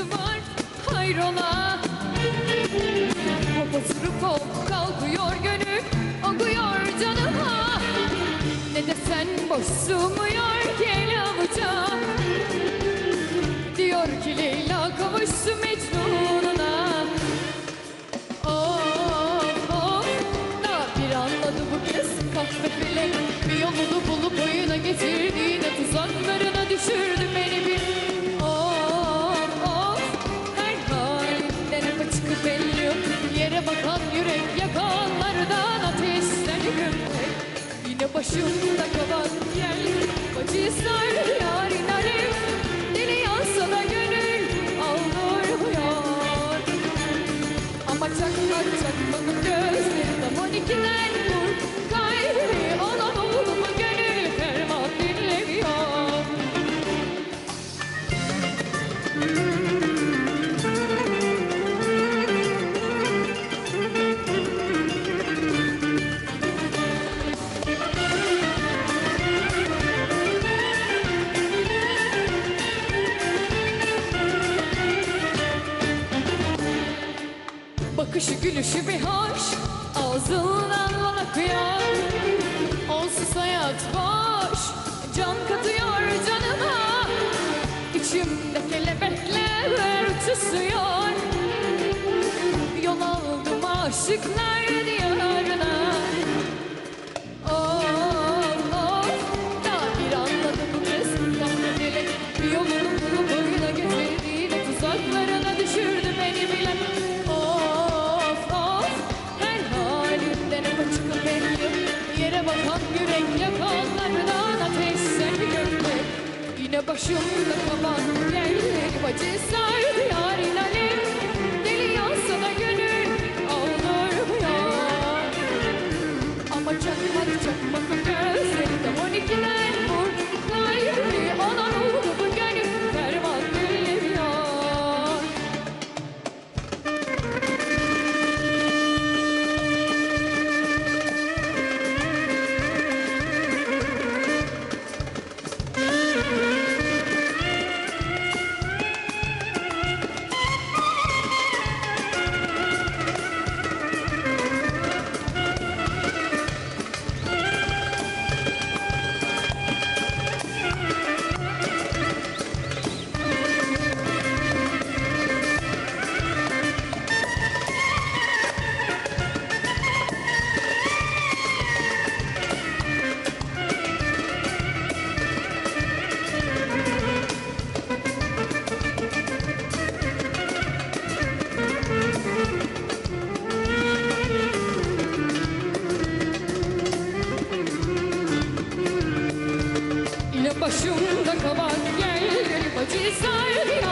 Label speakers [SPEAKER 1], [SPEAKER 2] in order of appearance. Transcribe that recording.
[SPEAKER 1] var hayrola Hop oturup hop kalkıyor gönül Okuyor canıma. Ne desen boş sığmıyor gel avuca. Diyor ki Leyla kavuştu Mecnun'una. Of of da bir anladı bu kız? Kahve bile Bir yolunu bulup oyuna getirdiğine tuzaklarına düşürdü beni bir. Başımda kalan yer Bacı sardı Bakışı gülüşü bir hoş. Ağzından bal akıyor Onsuz hayat boş. Can katıyor canıma. İçimde kelebekler uçuşuyor Yol aldım aşıklar diyarına Of of da bir anladım bu kez Kahvedelik bir yolunu başımda kalan yerleri bacı sardı yarın başımda kalan yerleri bacı sardı